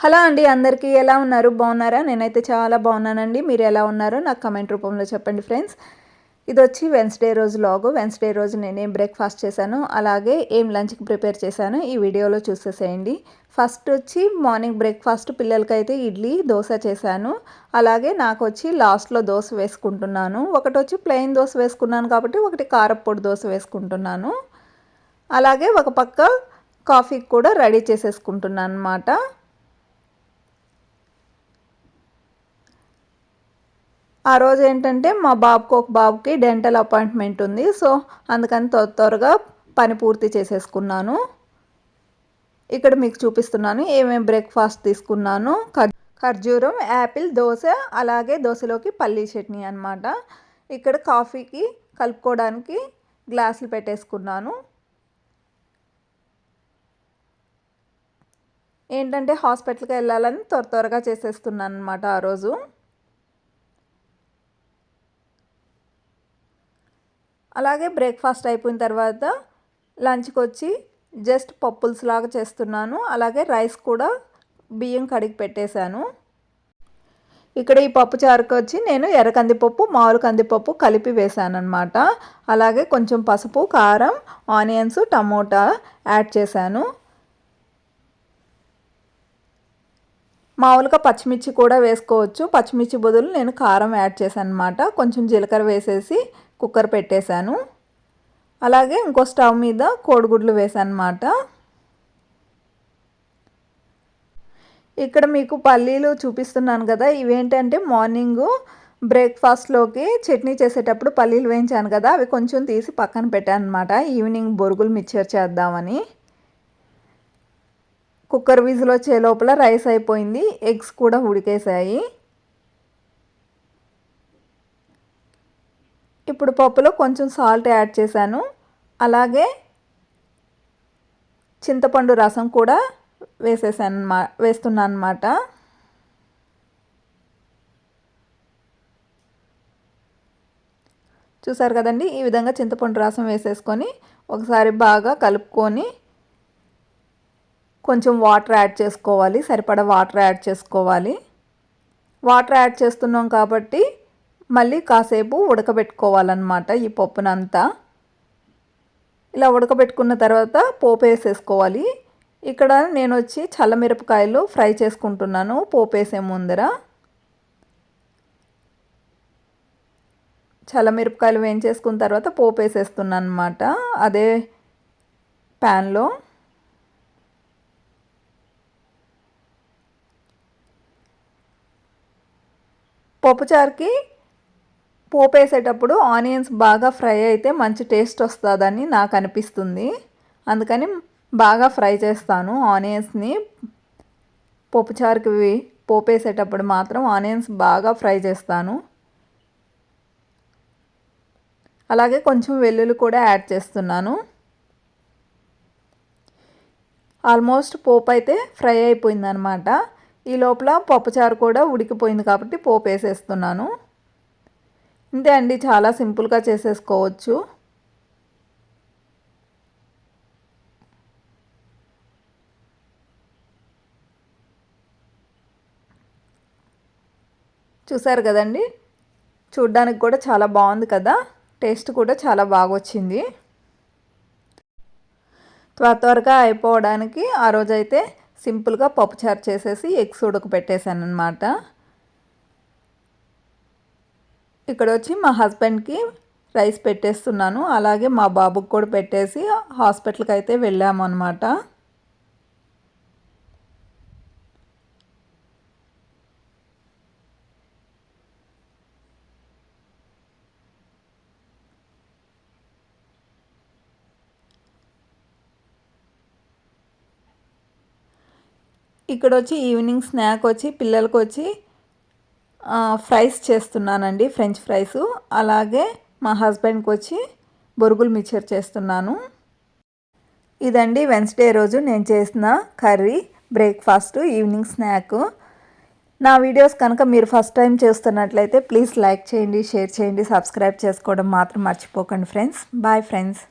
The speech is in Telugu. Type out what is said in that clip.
హలో అండి అందరికీ ఎలా ఉన్నారు? బాగున్నారా? నేనైతే చాలా బాగున్నానండి. మీరు ఎలా ఉన్నారో నాకు కమెంట్ రూపంలో చెప్పండి ఫ్రెండ్స్. ఇది వచ్చి వెన్స్డే రోజు లాగు. వెన్స్డే రోజు నేనేం బ్రేక్ఫాస్ట్ చేశాను. అలాగే ఏం లంచ్కి ప్రిపేర్ చేశాను ఈ వీడియోలో చూసేసేయండి. ఫస్ట్ వచ్చి మార్నింగ్ బ్రేక్ఫాస్ట్ పిల్లలకైతే ఇడ్లీ దోశ చేశాను. అలాగే నాకు వచ్చి లాస్ట్లో దోశ వేసుకుంటున్నాను. ఒకటి వచ్చి ప్లెయిన్ దోశ వేసుకున్నాను కాబట్టి ఒకటి కారప్పొడి దోశ వేసుకుంటున్నాను. అలాగే ఒక పక్క కాఫీకి కూడా రెడీ చేసేసుకుంటున్నాను అనమాట ఆ రోజు ఏంటంటే మా బాబుకి ఒక బాబుకి డెంటల్ అపాయింట్మెంట్ ఉంది. సో అందుకని త్వర త్వరగా పని పూర్తి చేసేసుకున్నాను. ఇక్కడ మీకు చూపిస్తున్నాను ఏమేమి బ్రేక్ఫాస్ట్ తీసుకున్నాను. ఖర్జూరం యాపిల్ దోశ అలాగే దోశలోకి పల్లీ చట్నీ అనమాట ఇక్కడ కాఫీకి కలుపుకోవడానికి గ్లాసులు పెట్టేసుకున్నాను. ఏంటంటే హాస్పిటల్కి వెళ్ళాలని త్వర త్వరగా చేసేస్తున్నాను అనమాట ఆ రోజు. అలాగే బ్రేక్ఫాస్ట్ అయిపోయిన తర్వాత లంచ్కి వచ్చి జస్ట్ పప్పుల్స్ లాగా చేస్తున్నాను. అలాగే రైస్ కూడా బియ్యం కడిగి పెట్టేశాను. ఇక్కడ ఈ పప్పు చారుకు వచ్చి నేను ఎర్ర కందిపప్పు మామూలు కందిపప్పు కలిపి వేసాను అనమాట అలాగే కొంచెం పసుపు కారం ఆనియన్స్ టమోటా యాడ్ చేశాను. మామూలుగా పచ్చిమిర్చి కూడా వేసుకోవచ్చు. పచ్చిమిర్చి బదులు నేను కారం యాడ్ చేశాను అనమాట కొంచెం జీలకర్ర వేసేసి కుక్కర్ పెట్టేశాను. అలాగే ఇంకో స్టవ్ మీద కోడిగుడ్లు వేసాను అనమాట ఇక్కడ మీకు పల్లీలు చూపిస్తున్నాను కదా ఇవేంటంటే మార్నింగు బ్రేక్ఫాస్ట్లోకి చట్నీ చేసేటప్పుడు పల్లీలు వేయించాను కదా అవి కొంచెం తీసి పక్కన పెట్టాను అనమాట ఈవినింగ్ బొరుగులు మిక్చర్ చేద్దామని. కుక్కర్ విజిల్ వచ్చే లోపల రైస్ అయిపోయింది ఎగ్స్ కూడా ఉడికేసాయి ఇప్పుడు పప్పులో కొంచెం సాల్ట్ యాడ్ చేశాను. అలాగే చింతపండు రసం కూడా వేసేసాను వేస్తున్నాను అనమాట చూసారు కదండి? ఈ విధంగా చింతపండు రసం వేసేసుకొని ఒకసారి బాగా కలుపుకొని కొంచెం వాటర్ యాడ్ చేసుకోవాలి. సరిపడా వాటర్ యాడ్ చేసుకోవాలి. వాటర్ యాడ్ చేస్తున్నాం కాబట్టి మళ్ళీ కాసేపు ఉడకబెట్టుకోవాలన్నమాట ఈ పప్పునంతా. ఇలా ఉడకబెట్టుకున్న తర్వాత పోపు వేసేసుకోవాలి. ఇక్కడ నేను వచ్చి చల్లమిరపకాయలు ఫ్రై చేసుకుంటున్నాను పోపు వేసే ముందర. చల్లమిరపకాయలు వేయించేసుకున్న తర్వాత పోపు వేసేస్తున్నాను అనమాట అదే ప్యాన్లో. పప్పుచారుకి పోపు వేసేటప్పుడు ఆనియన్స్ బాగా ఫ్రై అయితే మంచి టేస్ట్ వస్తుందని నాకు అనిపిస్తుంది. అందుకని బాగా ఫ్రై చేస్తాను ఆనియన్స్ని. పప్పుచారుకి పోపేసేటప్పుడు మాత్రం ఆనియన్స్ బాగా ఫ్రై చేస్తాను. అలాగే కొంచెం వెల్లుల్లి కూడా యాడ్ చేస్తున్నాను. ఆల్మోస్ట్ పోపు అయితే ఫ్రై అయిపోయిందనమాట. ఈ లోపల పప్పుచారు కూడా ఉడికిపోయింది కాబట్టి పోపు వేసేస్తున్నాను. ఇంతే అండి చాలా సింపుల్గా చేసేసుకోవచ్చు. చూసారు కదండి? చూడ్డానికి కూడా చాలా బాగుంది కదా? టేస్ట్ కూడా చాలా బాగా వచ్చింది త్వర త్వరగా అయిపోవడానికి ఆ రోజైతే సింపుల్గా పప్పుచారు చేసేసి ఎగ్స్ ఉడకపెట్టేశాను అనమాట ఇక్కడ వచ్చి మా హస్బెండ్కి రైస్ పెట్టేస్తున్నాను. అలాగే మా బాబుకి కూడా పెట్టేసి హాస్పిటల్కి అయితే వెళ్ళాము అనమాట ఇక్కడ వచ్చి ఈవినింగ్ స్నాక్ వచ్చి పిల్లలకి వచ్చి ఫ్రైస్ చేస్తున్నానండి ఫ్రెంచ్ ఫ్రైస్. అలాగే మా హస్బెండ్కి వచ్చి బొరుగులు మిక్చర్ చేస్తున్నాను. ఇదండి వెన్స్డే రోజు నేను చేసిన కర్రీ బ్రేక్ఫాస్ట్ ఈవినింగ్ స్నాక్. నా వీడియోస్ కనుక మీరు ఫస్ట్ టైం చేస్తున్నట్లయితే ప్లీజ్ లైక్ చేయండి షేర్ చేయండి సబ్స్క్రైబ్ చేసుకోవడం మాత్రం మర్చిపోకండి ఫ్రెండ్స్. Bye friends.